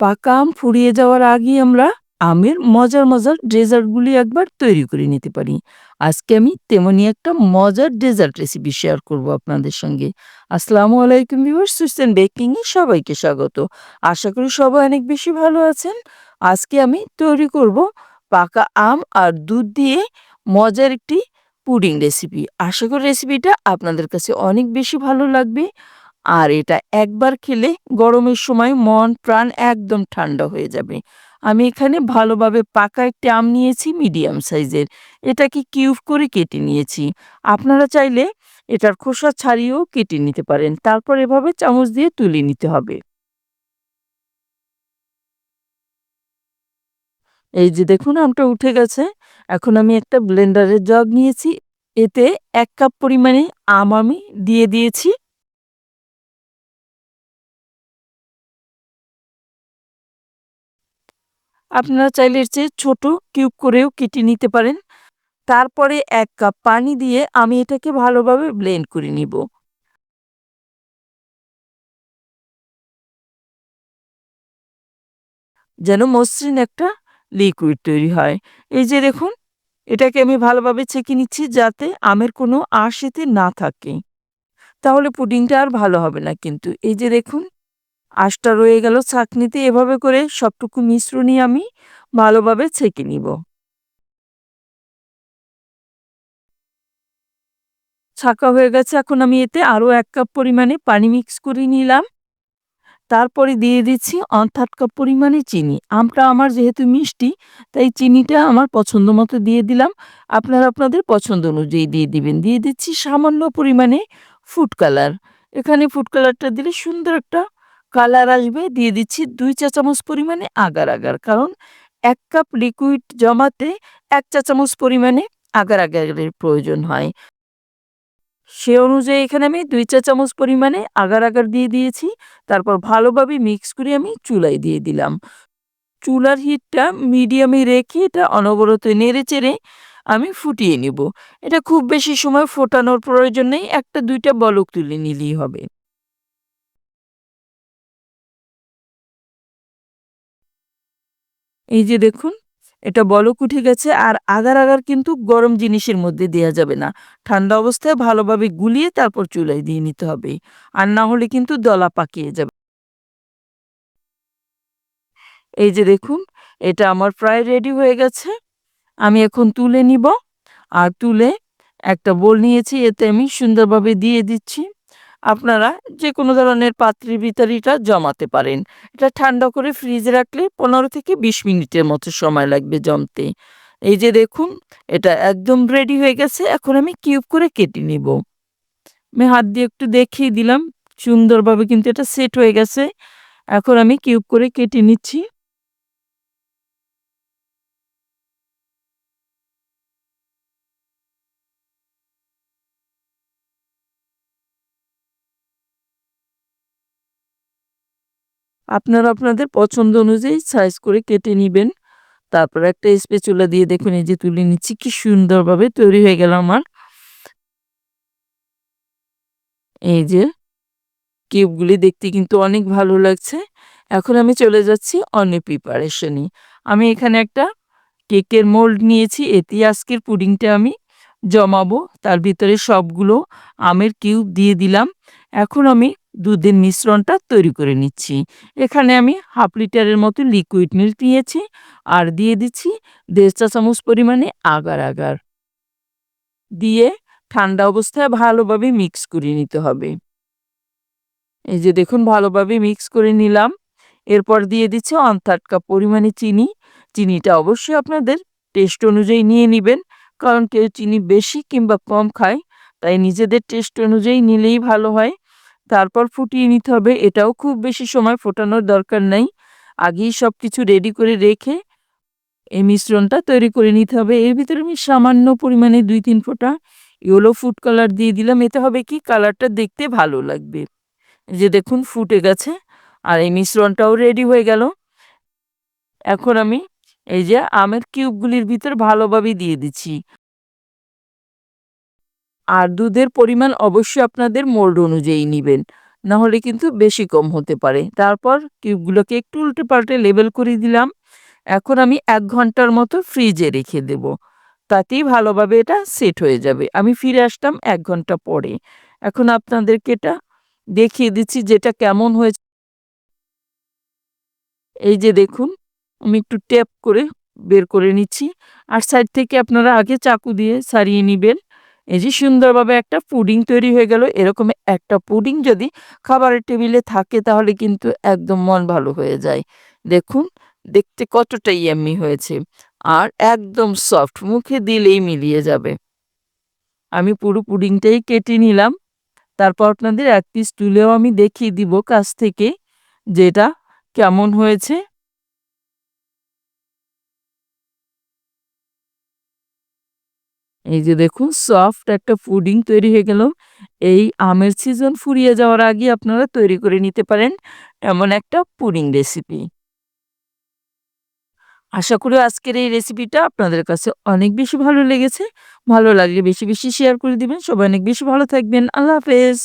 পাকা আম ফুরিয়ে যাওয়ার আগেই আমরা আমের মজার, মজার ডেজার্টগুলি একবার তৈরি করে নিতে পারি। আজকে আমি তেমনই একটা মজার ডেজার্ট রেসিপি শেয়ার করব আপনাদের সঙ্গে। আসসালামু আলাইকুম ভিউয়ার্স, সুইটস বেকিংয়ে সবাইকে স্বাগত। আশা করি সবাই অনেক বেশি ভালো আছেন। আজকে আমি তৈরি করব পাকা আম আর দুধ দিয়ে মজার একটি পুডিং রেসিপি। আশা করি রেসিপিটা আপনাদের কাছে অনেক বেশি ভালো লাগবে। আর এটা একবার খেলে গরমের সময় মন, প্রাণ একদম ঠান্ডা হয়ে যাবে। আমি এখানে ভালোভাবে পাকা একটি আম নিয়েছি, মিডিয়াম সাইজের। এটাকে কিউব করে কেটে নিয়েছি। আপনারা চাইলে এটার খোসা ছাড়িয়েও কেটে নিতে পারেন। তারপর এভাবে চামচ দিয়ে তুলে নিতে হবে। এই যে দেখুন, আমটা উঠে গেছে। এখন আমি একটা ব্লেন্ডারের জগ নিয়েছি। এতে এক কাপ পরিমাণে আম আমি দিয়ে দিয়েছি। আপনারা চাইলে চেয়ে ছোট কিউব করেও কেটে নিতে পারেন। তারপরে এক কাপ পানি দিয়ে আমি এটাকে ভালোভাবে ব্লেন্ড করে নিব। যেন মসৃণ একটা লিকুইড তৈরি হয়। এই যে দেখুন, এটাকে আমি ভালোভাবে ছেঁকে নিচ্ছি যাতে আমের কোনো আঁশ এতে না থাকে। তাহলে পুডিংটা আর ভালো হবে না কিন্তু। এই যে দেখুন আঁশটা রয়ে গেল ছাঁকনিতে এভাবে করে সবটুকু মিশ্রণই আমি ভালোভাবে ছেঁকে নিব। ছাঁকা হয়ে গেছে, এখন আমি এতে আরও এক কাপ পরিমাণে পানি মিক্স করে নিলাম। তারপরে দিয়ে দিচ্ছি থার্ড কাপ পরিমাণে চিনি। আমটা আমার যেহেতু মিষ্টি, তাই চিনিটা আমার পছন্দ মতো দিয়ে দিলাম। আপনারা আপনাদের পছন্দ অনুযায়ী দিয়ে দিবেন। দিয়ে দিচ্ছি সামান্য পরিমাণে ফুড কালার। এখানে ফুড কালারটা দিলে সুন্দর একটা কালার আসবে। দিয়ে দিচ্ছি দুই চা চামচ পরিমাণে আগার আগার কারণ এক কাপ লিকুইড জমাতে এক চা চামচ পরিমাণে আগার আগারের প্রয়োজন হয়। সে অনুযায়ী এখানে আমি দুই চা চামচ পরিমাণে আগার আগার দিয়ে দিয়েছি তারপর ভালোভাবে মিক্স করে আমি চুলায় দিয়ে দিলাম চুলার হিটটা মিডিয়ামে রেখে এটা অনবরত নেড়ে চেড়ে আমি ফুটিয়ে নিব এটা খুব বেশি সময় ফোটানোর প্রয়োজন নেই, একটা দুইটা বলক তুলে নিলেই হবে এই যে দেখুন, এটা বলক উঠে গেছে আর আগার আগার কিন্তু গরম জিনিসের মধ্যে দেয়া যাবে না। ঠান্ডা অবস্থায় ভালোভাবে গুলিয়ে তারপর চুলায় দিয়ে নিতে হবে। আর না হলে কিন্তু দলা পাকিয়ে যাবে। এই যে দেখুন, এটা আমার প্রায় রেডি হয়ে গেছে। আমি এখন তুলে নিব। আর তুলে একটা বোল নিয়েছি, এতে আমি সুন্দরভাবে দিয়ে দিচ্ছি। আপনারা যে কোনো ধরনের পাত্রের ভিতরে এটা জমাতে পারেন। এটা ঠান্ডা করে ফ্রিজে রাখলে পনেরো থেকে বিশ মিনিটের মতো সময় লাগবে জমতে। এই যে দেখুন, এটা একদম রেডি হয়ে গেছে। এখন আমি কিউব করে কেটে নিব। আমি হাত দিয়ে একটু দেখিয়ে দিলাম। সুন্দরভাবে কিন্তু এটা সেট হয়ে গেছে। এখন আমি কিউব করে কেটে নিচ্ছি। আপনারা আপনাদের পছন্দ অনুযায়ী সাইজ করে কেটে নেবেন। তারপর একটা স্পেচুলা দিয়ে দেখুন, এই যে তুলে নিচ্ছি, কি সুন্দরভাবে তৈরি হয়ে গেল আমার। এই যে কিউবগুলি দেখতে কিন্তু অনেক ভালো লাগছে। এখন আমি চলে যাচ্ছি অন্য প্রিপারেশনে আমি এখানে একটা কেকের মোল্ড নিয়েছি এতে আজকের পুডিংটা আমি জমাবো। তার ভিতরে সবগুলো আমের কিউব দিয়ে দিলাম। এখন আমি দুধের মিশ্রণটা তৈরি করে নিচ্ছি। এখানে আমি হাফ লিটারের মতো লিকুইড মিল্ক নিয়েছি আর দিয়ে দিচ্ছি দেড় চা চামচ পরিমাণে আগার আগার। দিয়ে ঠান্ডা অবস্থায় ভালোভাবে মিক্স করে নিতে হবে। এই যে দেখুন, ভালোভাবে মিক্স করে নিলাম। এরপর দিয়ে দিচ্ছি ওয়ান থার্ড কাপ পরিমাণে চিনি। চিনিটা অবশ্যই আপনাদের টেস্ট অনুযায়ী নিয়ে নেবেন, কারণ কেউ চিনি বেশি কিংবা কম খায়, তাই নিজেদের টেস্ট অনুযায়ী নিলেই ভালো হয়। তারপর ফুটিয়ে নিতে হবে। এটাও খুব বেশি সময় ফোটানোর দরকার নেই। আগেই সব কিছু রেডি করে রেখে এই মিশ্রণটা তৈরি করে নিতে হবে। এর ভিতরে আমি সামান্য পরিমাণে দুই তিন ফোঁটা ইয়েলো ফুড কালার দিয়ে দিলাম। এতে হবে কি? কালারটা দেখতে ভালো লাগবে। যে দেখুন, ফুটে গেছে আর এই মিশ্রণটাও রেডি হয়ে গেল। এখন আমি এই যে আমের কিউবগুলির ভিতর ভালোভাবে দিয়ে দিচ্ছি। আর দুধের পরিমাণ অবশ্যই আপনাদের মোল্ড অনুযায়ী নেবেন। না হলে কিন্তু বেশি কম হতে পারে। তারপর কিউবগুলোকে একটু উল্টে পাল্টে লেবেল করে দিলাম। এখন আমি এক ঘণ্টার মতো ফ্রিজে রেখে দেব। তাতেই ভালোভাবে এটা সেট হয়ে যাবে। আমি ফিরে আসলাম এক ঘণ্টা পরে। এখন আপনাদেরকে এটা দেখিয়ে দিচ্ছি যেটা কেমন হয়েছে। এই যে দেখুন, আমি একটু ট্যাপ করে বের করে নিচ্ছি। আর সাইড থেকে আপনারা আগে চাকু দিয়ে সারিয়ে নেবেন। এই যে সুন্দরভাবে একটা পুডিং তৈরি হয়ে গেল, এরকম একটা পুডিং যদি খাবারের টেবিলে থাকে তাহলে কিন্তু একদম মন ভালো হয়ে যায়। দেখুন, দেখতে কতটা ইয়াম্মি হয়েছে। আর একদম সফট মুখে দিলেই মিলিয়ে যাবে। আমি পুরো পুডিংটাই কেটে নিলাম। তারপর আপনাদের এক পিস তুলেও আমি দেখিয়ে দিব কাছ থেকে, যেটা কেমন হয়েছে। এই যে দেখুন সফট একটা পুডিং তৈরি হয়ে গেল। এই আমের সিজন ফুরিয়ে যাওয়ার আগে আপনারা তৈরি করে নিতে পারেন এমন একটা পুডিং রেসিপি আশা করি আজকের এই রেসিপিটা আপনাদের কাছে অনেক বেশি ভালো লেগেছে। ভালো লাগলে বেশি বেশি শেয়ার করে দিবেন। সবাই অনেক বেশি ভালো থাকবেন। আল্লাহ হাফেজ।